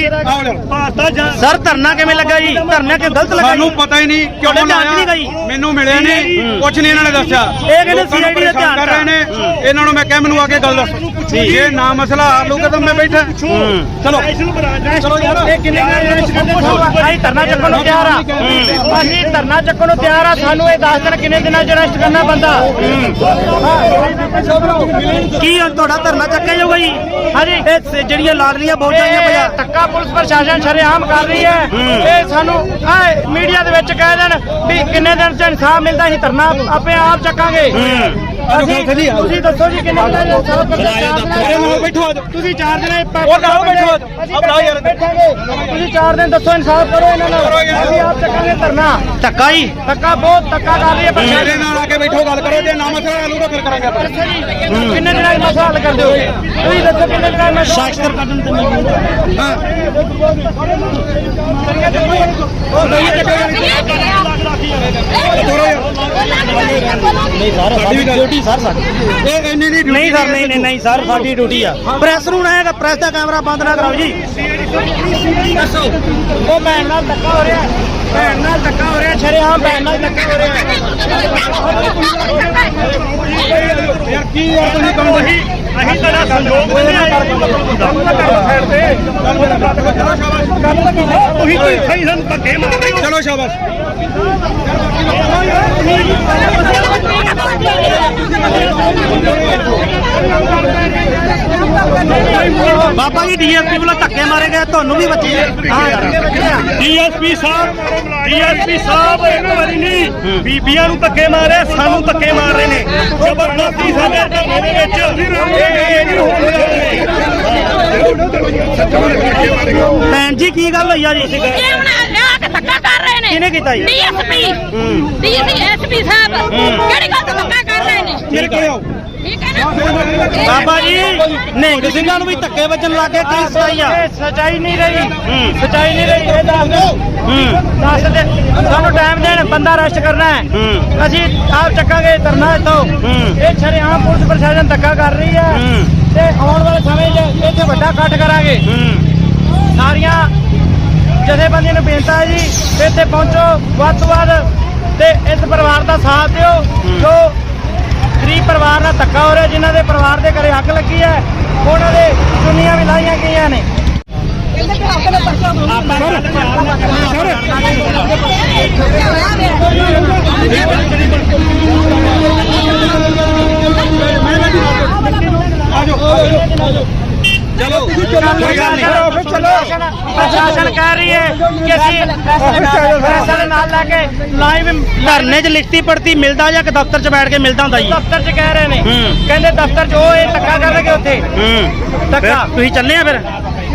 ਭਾਰਤਾ ਜਨ ਸਰ ਧਰਨਾ ਕਿਵੇਂ ਲੱਗਾ ਜੀ? ਧਰਨਾ ਕਿ ਗਲਤ ਲੱਗਾ ਸਾਨੂੰ ਪਤਾ ਹੀ ਨਹੀਂ ਕਿਉਂ ਤੁਹਾਡੇ ਧਿਆਨ 'ਚ ਨਹੀਂ ਆਇਆ ਗਈ? ਮੈਨੂੰ ਮਿਲਿਆ ਨਹੀਂ। ਕੁਝ ਨਹੀਂ ਇਹਨਾਂ ਨੇ ਦੱਸਿਆ। ਇਹ ਕਹਿੰਦੇ ਲੋਕਾਂ ਨੂੰ CID ਦਾ ਧਿਆਨ ਕਰ ਰਹੇ ਨੇ। ਇਹਨਾਂ ਨੂੰ ਮੈਂ ਕਿਹਾ ਮੈਨੂੰ ਆ ਕੇ ਗੱਲ ਦੱਸ। ਜੇ ਨਾ ਮਸਲਾ ਹੱਲ ਹੋਊਗਾ ਤਾਂ ਮੈਂ ਬੈਠਾ। ਚਲੋ। ਸਪੈਸ਼ਲ ਬ੍ਰਾਂਚ ਚਲੋ ਯਾਰ। ਇਹ ਕਿੰਨੇ ਅਸੀਂ ਧਰਨਾ ਚੱਕਣ ਨੂੰ ਤਿਆਰ ਆ। ਅਸੀਂ ਧਰਨਾ ਚੱਕਣ ਨੂੰ ਤਿਆਰ ਆ। ਸਾਨੂੰ ਇਹ ਦੱਸ ਦੇਣ ਕਿੰਨੇ ਦਿਨਾਂ ਚ ਅਰੈਸਟ ਕਰਨਾ ਬੰਦਾ। ਕੀ ਹੁਣ ਤੁਹਾਡਾ ਧਰਨਾ ਚੱਕਿਆ ਜਾਊਗਾ ਜੀ? ਹਾਂਜੀ। ਇਹ ਸ- ਜਿਹੜੀਆਂ ਲਾਡਲੀਆਂ ਬੋਲਦਾਂ ਆਈਆਂ ਧੱਕਾ ਪੁਲਿਸ ਪ੍ਰਸ਼ਾਸਨ ਸ਼ਰੇਆਮ ਕਰ ਰਹੀ ਹੈ। ਇਹ ਸਾਨੂੰ ਮੀਡੀਆ ਦੇ ਵਿੱਚ ਕਹਿ ਦੇਣ ਵੀ ਕਿੰਨੇ ਦਿਨ ਚ ਇਨਸਾਫ ਮਿਲਦਾ ਅਸੀਂ ਧਰਨਾ ਆਪੇ ਆਪ ਚੱਕਾਂਗੇ। ਅਸੀਂ ਤੁਸੀਂ ਦੱਸੋ ਜੀ ਕਿੰਨੇ ਦਿਨ ਬੈਠੋ ਤੁਸੀਂ ਚਾਰ ਦਿਨ ਉਹ ਕਹੋ ਬੈਠੋ ਅਬ ਯਾਰ। ਬੈਠਾਂਗੇ ਤੁਸੀਂ ਚਾਰ ਦਿਨ ਦੱਸੋ ਇਨਸਾਫ ਕਰੋ ਇਹਨਾਂ ਨਾਲ ਅਸੀਂ ਆਪ ਚੱਕਾਂਗੇ ਧਰਨਾ। ਧੱਕਾ ਹੀ। ਧੱਕਾ ਬਹੁਤ ਧੱਕਾ ਕਰ ਰਹੀ ਹੈ ਮੇਰੇ ਨਾਲ ਆ ਕੇ ਬੈਠੋ ਗੱਲ ਕਰੋ। ਜੇ ਨਾ ਮਸਲਾ ਹੱਲ ਹੋਊਗਾ ਫਿਰ ਕਰਾਂਗੇ ਆਪਾਂ। ਕਿੰਨੇ ਦਿਨਾਂ ਦਾ ਮਸਲਾ ਹੱਲ ਕਰ ਦਿਓਗੇ ਤੁਸੀਂ ਦੱਸੋ ਕਿੰਨੇ ਦਿਨਾਂ ਦਾ ਸਾਖਤਰ ਕੱਢਣ ਤੇ ਮੈਨੂੰ ਨਹੀਂ ਸਾਡੀ ਡਿਊਟੀ ਸਰ ਸਾਡੀ ਇਹ ਇੰਨੀ ਦੀ ਨਹੀਂ ਸਰ ਨਹੀਂ ਨਹੀਂ ਨਹੀਂ ਸਰ, ਸਾਡੀ ਡਿਊਟੀ ਆ। ਪ੍ਰੈਸ ਨੂੰ ਨਾ ਹੈਗਾ ਪ੍ਰੈਸ ਦਾ ਕੈਮਰਾ ਬੰਦ ਨਾ ਕਰਾਓ ਜੀ। ਉਹ ਭੈਣ ਨਾਲ ਧੱਕਾ ਹੋ ਰਿਹਾ। ਭੈਣ ਨਾਲ ਧੱਕਾ ਹੋ ਰਿਹਾ ਸ਼ਰੇਆਮ ਭੈਣ ਨਾਲ ਧੱਕਾ ਹੋ ਰਿਹਾ। ਯਾਰ ਕੀ ਯਾਰ ਤੁਸੀਂ ਕੰਮ ਉਹੀ ਅਸੀਂ ਤੁਹਾਡਾ ਸੰਯੋਗ ਦਿੰਦੇ ਆ ਤੁਸੀਂ ਕੋਈ ਸਹੀ ਸਾਨੂੰ ਧੱਕੇ ਮਾਰਦੇ ਹੋ। ਚਲੋ ਸ਼ਾਬਾਸ਼। ਬਾਬਾ ਜੀ ਡੀਐਸਪੀ ਵੱਲੋਂ ਧੱਕੇ ਮਾਰੇ ਗਏ ਤੁਹਾਨੂੰ ਵੀ ਬੱਚੇ ਹਾਂ ਡੀਐਸਪੀ ਸਾਹਿਬ ਡੀਐਸਪੀ ਸਾਹਿਬ ਇੱਕ ਵਾਰੀ ਨਹੀਂ। ਬੀਬੀਆਂ ਨੂੰ ਧੱਕੇ ਮਾਰੇ ਸਾਨੂੰ ਧੱਕੇ ਮਾਰ ਰਹੇ ਨੇ। ਜ਼ਬਰਦਸਤੀ ਸਾਡੇ ਧਰਨੇ ਦੇ ਵਿੱਚ। ਇਹ ਇਹ ਨਹੀਂ ਹੋਣਾ ਭੈਣ ਜੀ ਕੀ ਗੱਲ ਹੋਈ ਆ ਜੀ? ਇਹ ਹੁਣ ਲਿਆ ਕੇ ਧੱਕਾ ਕਰ ਰਹੇ ਨੇ। ਕਿਹਨੇ ਕੀਤਾ ਜੀ? ਡੀਐਸਪੀ। ਡੀਐਸਪੀ ਸਾਹਿਬ। ਕਿਹੜੀ ਗੱਲ ਤੋਂ ਧੱਕਾ ਕਰ ਰਹੇ ਨੇ? ਮੇਰੇ ਕੋਲ? ਆਓ ਬਾਬਾ ਜੀ ਨਿਹੰਗ ਸਿੰਘਾਂ ਨੂੰ ਵੀ ਧੱਕੇ ਵੱਜਣ ਲੱਗੇ ਕੀ ਸਹੀ ਆ? ਇਹ ਸਚਾਈ ਨਹੀਂ ਰਹੀ। ਸਚਾਈ ਨਹੀਂ ਰਹੀ ਇਹ ਦੱਸ ਦਿਓ। ਹੂੰ। ਦੱਸ ਦੇ। ਸਾਨੂੰ ਟਾਈਮ ਦੇਣ ਬੰਦਾ ਅਰੈਸਟ ਕਰਨਾ ਹੈ। ਅਸੀਂ ਆਪ ਚੱਕਾਂਗੇ ਧਰਨਾ ਇੱਥੋਂ। ਇਹ ਸ਼ਰੇਆਮ ਪੁਲਿਸ ਪ੍ਰਸ਼ਾਸਨ ਧੱਕਾ ਕਰ ਰਹੀ ਹੈ। ਤੇ ਆਉਣ ਵਾਲੇ ਸਮੇਂ 'ਚ ਇੱਥੇ ਵੱਡਾ ਇਕੱਠ ਕਰਾਂਗੇ। ਸਾਰੀਆਂ ਜਥੇਬੰਦੀਆਂ ਨੂੰ ਬੇਨਤੀ ਹੈ ਜੀ ਇੱਥੇ ਪਹੁੰਚੋ ਵੱਧ ਤੋਂ ਵੱਧ ਤੇ ਇਸ ਪਰਿਵਾਰ ਦਾ ਸਾਥ ਦਿਓ ਜੋ ਗਰੀਬ ਪਰਿਵਾਰ ਨਾਲ ਧੱਕਾ ਹੋ ਰਿਹਾ, ਜਿਨ੍ਹਾਂ ਦੇ ਪਰਿਵਾਰ ਦੇ ਘਰੇ ਅੱਗ ਲੱਗੀ ਹੈ, ਉਹਨਾਂ ਦੇ ਚੁੰਨੀਆਂ ਵੀ ਲਾਈਆਂ ਗਈਆਂ ਨੇ। ਪ੍ਰਸ਼ਾਸਨ ਪ੍ਰਸ਼ਾਸਨ ਕਹਿ ਰਹੀ ਹੈ ਕਿ ਅਸੀਂ ਪ੍ਰਸ਼ਾਸਨ ਦੇ ਨਾਲ ਲੈ ਕੇ ਲਾਈਵ ਧਰਨੇ 'ਚ ਲਿਖਤੀ ਪੜਤੀ ਮਿਲਦਾ ਜਾਂ ਕਿ ਦਫ਼ਤਰ 'ਚ ਬੈਠ ਕੇ ਮਿਲਦਾ ਹੁੰਦਾ ਜੀ? ਦਫ਼ਤਰ 'ਚ ਕਹਿ ਰਹੇ ਨੇ। ਕਹਿੰਦੇ ਦਫ਼ਤਰ 'ਚ ਉਹ ਇਹ ਧੱਕਾ ਕਰਨਗੇ ਉੱਥੇ। ਧੱਕਾ। ਤੁਸੀਂ ਚੱਲੇ ਆ ਫਿਰ?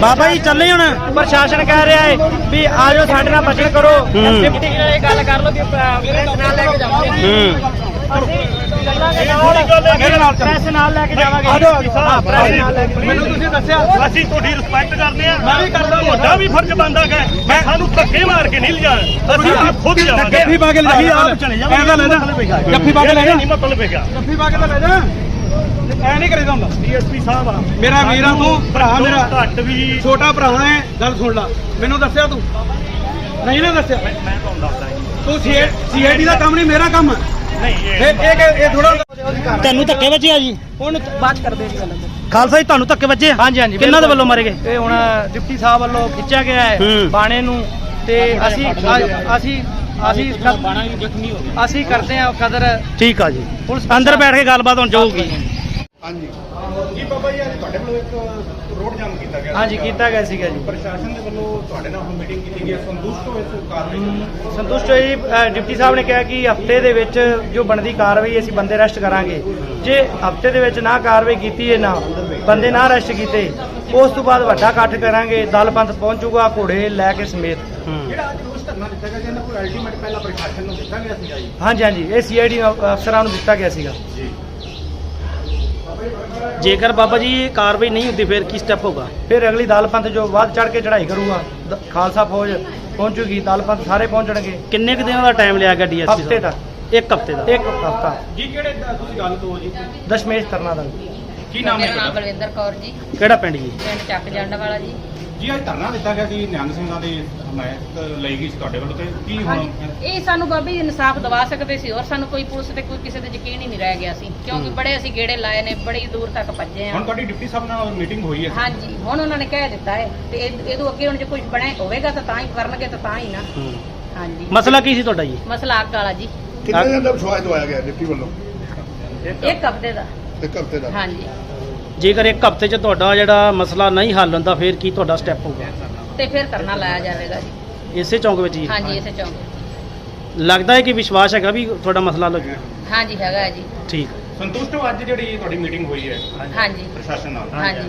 ਬਾਬਾ ਜੀ ਚੱਲੇ ਹੁਣ। ਪ੍ਰਸ਼ਾਸਨ ਕਹਿ ਰਿਹਾ ਹੈ ਵੀ ਆ ਜਾਓ ਸਾਡੇ ਨਾਲ ਬਚਨ ਕਰੋ। ਡਿਪਟੀ ਨਾਲ ਇਹ ਗੱਲ ਕਰ ਲਓ ਪ੍ਰੈਸ ਨਾਲ ਲੈ ਕੇ ਜਾਵਾਂਗੇ। ਹੂੰ। ਪ੍ਰੈਸ ਨਾਲ ਲੈ ਕੇ ਜਾਵਾਂਗੇ ਹਾਂ ਪ੍ਰੈਸ ਨਾਲ ਲੈ ਕੇ ਮੈਨੂੰ ਤੁਸੀਂ ਦੱਸਿਆ ਅਸੀਂ ਤੁਹਾਡੀ ਰਿਸਪੈਕਟ ਕਰਦੇ ਆ ਮੈਂ ਵੀ ਕਰਦਾ ਤੁਹਾਡਾ ਵੀ ਫਰਜ਼ ਬਣਦਾ ਹੈ ਮੈਂ ਸਾਨੂੰ ਧੱਕੇ ਮਾਰ ਕੇ ਨਹੀਂ ਲਿਜਾਣਾ ਅਸੀਂ ਆਪ ਖੁਦ ਜਾਵਾਂਗੇ ਜੱਫੀ ਪਾ ਕੇ ਲੈ ਅਸੀਂ ਆਪ ਚਲੇ ਜਾਵਾਂਗੇ ਐਂ ਤਾਂ ਲੈ ਜਾ ਜੱਫੀ ਪਾ ਕੇ ਲੈ ਜਾ ਨਹੀਂ ਮਤਲਬ ਹੈਗਾ ਜੱਫੀ ਪਾ ਕੇ ਤਾਂ ਲੈ ਜਾ ਐ ਨਹੀਂ ਕਰੀਦਾ ਹੁੰਦਾ ਡੀਐਸਪੀ ਸਾਹਿਬ ਆ ਮੇਰਾ ਵੀਰ ਆ ਤੂੰ ਭਰਾ ਮੇਰਾ ਘੱਟ ਵੀ ਛੋਟਾ ਭਰਾ ਹੈ ਗੱਲ ਸੁਣ ਲੈ ਮੈਨੂੰ ਦੱਸਿਆ ਤੂੰ ਨਹੀਂ ਨਾ ਦੱਸਿਆ ਮੈਂ ਤੁਹਾਨੂੰ ਦੱਸਦਾ ਜੀ। ਤੂੰ ਸੀਆਈਡੀ ਦਾ ਕੰਮ ਨਹੀਂ, ਮੇਰਾ ਕੰਮ ਹੈ ਨਹੀਂ ਇਹ ਇਹ ਇਹ ਇਹ ਥੋੜਾ ਤੁਹਾਨੂੰ ਧੱਕੇ ਵੱਜੇ ਆ ਜੀ? ਹੁਣ ਬਾਤ ਕਰਦੇ ਜੀ ਗੱਲ। ਖਾਲਸਾ ਜੀ ਤੁਹਾਨੂੰ ਧੱਕੇ ਵੱਜੇ ਆ? ਹਾਂਜੀ ਹਾਂਜੀ ਕਿੰਨਾਂ ਦੇ। ਵੱਲੋਂ ਮਾਰੇ ਗਏ? ਇਹ ਹੁਣ ਡਿਪਟੀ ਸਾਹਿਬ ਵੱਲੋਂ ਖਿੱਚਿਆ ਗਿਆ ਹੈ। ਬਾਣੇ ਨੂੰ। ਤੇ ਅਸੀਂ ਅਸੀਂ ਅਸੀਂ ਬਾਣਾ ਵੀ ਜ਼ਖਮੀ ਹੋ ਗਿਆ ਅਸੀਂ ਕਰਦੇ ਹਾਂ ਕਦਰ ਠੀਕ ਆ ਜੀ। ਅੰਦਰ ਬੈਠ ਕੇ ਗੱਲਬਾਤ ਹੁਣ ਜਾਊਗੀ। ਜੀ ਬਾਬਾ ਜੀ ਅੱਜ ਤੁਹਾਡੇ ਵੱਲੋਂ ਇੱਕ ਰੋਡ ਜਾਮ ਕੀਤਾ ਗਿਆ ਹਾਂਜੀ ਕੀਤਾ ਗਿਆ ਸੀਗਾ ਜੀ। ਪ੍ਰਸ਼ਾਸਨ ਦੇ ਵੱਲੋਂ ਤੁਹਾਡੇ ਨਾਲ ਹੁਣ ਮੀਟਿੰਗ ਕੀਤੀ ਗਈ ਹੈ। ਸੰਤੁਸ਼ਟ ਹੋ ਇਸ ਕਾਰਵਾਈ ਸੰਤੁਸ਼ਟ ਹੋਏ ਜੀ। ਅ, ਡਿਪਟੀ ਸਾਹਿਬ ਨੇ ਕਿਹਾ ਕਿ ਹਫ਼ਤੇ ਦੇ ਵਿੱਚ ਜੋ ਬਣਦੀ ਕਾਰਵਾਈ ਅਸੀਂ ਬੰਦੇ ਅਰੈਸਟ ਕਰਾਂਗੇ। ਜੇ ਹਫ਼ਤੇ ਦੇ ਵਿੱਚ ਨਾ ਕਾਰਵਾਈ ਕੀਤੀ ਹੈ ਨਾ ਬੰਦੇ ਨਾ ਅਰੈਸਟ ਕੀਤੇ ਉਸ ਤੋਂ ਬਾਅਦ ਵੱਡਾ ਇਕੱਠ ਕਰਾਂਗੇ ਦਲ ਪੰਥ ਪਹੁੰਚੂਗਾ ਘੋੜੇ ਲੈ ਕੇ ਸਮੇਤ। ਜਿਹੜਾ ਅੱਜ ਰੋਜ਼ ਧਰਨਾ ਦਿੱਤਾ ਗਿਆ ਜਿਹਨਾਂ ਕੋਲ ਅਲਟੀਮੇਟ ਪਹਿਲਾਂ ਪ੍ਰਸ਼ਾਸਨ ਨੂੰ ਦਿੱਤਾ ਗਿਆ ਸੀਗਾ ਜੀ? ਹਾਂਜੀ ਹਾਂਜੀ ਇਹ ਸੀਆਈਡੀ ਅਫਸਰਾਂ ਨੂੰ ਦਿੱਤਾ ਗਿਆ ਸੀਗਾ। ਜੇਕਰ ਬਾਬਾ ਜੀ ਇਹ ਕਾਰਵਾਈ ਨਹੀਂ ਹੁੰਦੀ ਫਿਰ ਕੀ ਸਟੈਪ ਹੋਗਾ ਫਿਰ ਅਗਲੀ ਦਲ ਪੰਥ ਜੋ ਵੱਧ ਚੜ ਕੇ ਚੜ੍ਹਾਈ ਕਰੂਗਾ ਦ- ਖਾਲਸਾ ਫੌਜ ਪਹੁੰਚੂਗੀ ਦਲ ਪੰਥ ਸਾਰੇ ਪਹੁੰਚਣਗੇ ਕਿੰਨੇ ਕੁ ਦਿਨਾਂ ਦਾ ਟਾਈਮ ਲਿਆ ਗਿਆ ਡੀਐਸਪੀ ਹਫ਼ਤੇ ਤੱਕ ਇੱਕ ਹਫ਼ਤੇ ਦਾ? ਇੱਕ ਹਫਤਾ। ਜੀ ਕਿਹੜੇ ਤੁਸੀਂ ਗੱਲ ਤੋਂ ਜੀ? ਦਸ਼ਮੇਸ਼ ਤਰਨਾ ਦਾ। ਕੀ ਨਾਮ ਮੇਰਾ ਨਾਮ ਬਲਵਿੰਦਰ ਕੌਰ ਜੀ। ਕਿਹੜਾ ਪਿੰਡ ਜੀ? ਪਿੰਡ ਚੱਕ ਜੰਡ ਵਾਲਾ ਜੀ। ਜੀ ਅੱਜ ਧਰਨਾ ਦਿੱਤਾ ਗਿਆ ਸੀ ਨਿਹੰਗ ਸਿੰਘਾਂ ਦੀ ਹਮਾਇਤ ਲਈ ਗਈ ਸੀ ਤੁਹਾਡੇ ਵੱਲੋਂ ਤੇ ਕੀ ਹੁਣ ਹਾਂਜੀ ਇਹ ਸਾਨੂੰ ਬਾਬਾ ਜੀ ਇਨਸਾਫ ਦਵਾ ਸਕਦੇ ਸੀ ਔਰ ਸਾਨੂੰ ਕੋਈ ਪੁਲਿਸ ਤੇ ਕੋਈ ਕਿਸੇ ਤੇ ਯਕੀਨ ਹੀ ਨਹੀਂ ਰਹਿ ਗਿਆ ਸੀ ਕਿਉਂਕਿ ਬੜੇ ਅਸੀਂ ਗੇੜੇ ਲਾਏ ਨੇ ਬੜੀ ਦੂਰ ਤੱਕ ਭੱਜੇ ਹੁਣ ਆ ਤੁਹਾਡੀ ਡਿਪਟੀ ਸਾਹਿਬ ਨਾਲ ਮੀਟਿੰਗ ਹੋਈ ਹੈ। ਹਾਂਜੀ ਹੁਣ ਉਹਨਾਂ ਨੇ ਕਹਿ ਦਿੱਤਾ ਹੈ ਤੇ ਇਹ- ਇਹਦੋਂ ਅੱਗੇ ਹੁਣ ਜੇ ਕੁਝ ਬਣਿਆ ਹੋਵੇਗਾ ਤਾਂ ਤਾਂ ਹੀ ਕਰਨਗੇ ਤਾਂ ਤਾਂ ਹੀ ਨਾ। ਹਾਂਜੀ। ਮਸਲਾ ਕੀ ਸੀ ਤੁਹਾਡਾ ਜੀ? ਮਸਲਾ ਅੱਗ ਵਾਲਾ ਜੀ। ਕਿੰਨੇ ਦਿਨ ਦਾ ਵਿਸ਼ਵਾਸ ਦਵਾਇਆ ਗਿਆ ਡਿਪਟੀ ਵੱਲੋਂ? ਇੱਕ ਹਫ਼ਤੇ ਦਾ। ਇੱਕ ਹਫ਼ਤੇ ਦਾ। ਹਾਂਜੀ। ਜੇਕਰ ਇੱਕ ਹਫ਼ਤੇ 'ਚ ਤੁਹਾਡਾ ਜਿਹੜਾ ਮਸਲਾ ਨਹੀਂ ਹੱਲ ਹੁੰਦਾ ਫਿਰ ਕੀ ਤੁਹਾਡਾ ਸਟੈਪ ਹੋਊਗਾ? ਤੇ ਫਿਰ ਧਰਨਾ ਲਾਇਆ ਜਾਵੇਗਾ ਜੀ। ਇਸੇ ਚੌਂਕ ਵਿੱਚ ਜੀ ਹਾਂਜੀ ਇਸੇ ਚੌਂਕ ਲੱਗਦਾ ਹੈ ਕਿ ਵਿਸ਼ਵਾਸ ਹੈਗਾ ਵੀ ਤੁਹਾਡਾ ਮਸਲਾ ਹੱਲ ਹੋ ਜਾਊਗਾ? ਹਾਂਜੀ ਹੈਗਾ ਹੈ ਜੀ। ਠੀਕ। ਸੰਤੁਸ਼ਟ ਹੋ ਅੱਜ ਜਿਹੜੀ ਤੁਹਾਡੀ ਮੀਟਿੰਗ ਹੋਈ ਹੈ? ਹਾਂਜੀ। ਪ੍ਰਸ਼ਾਸਨ ਨਾਲ। ਹਾਂਜੀ।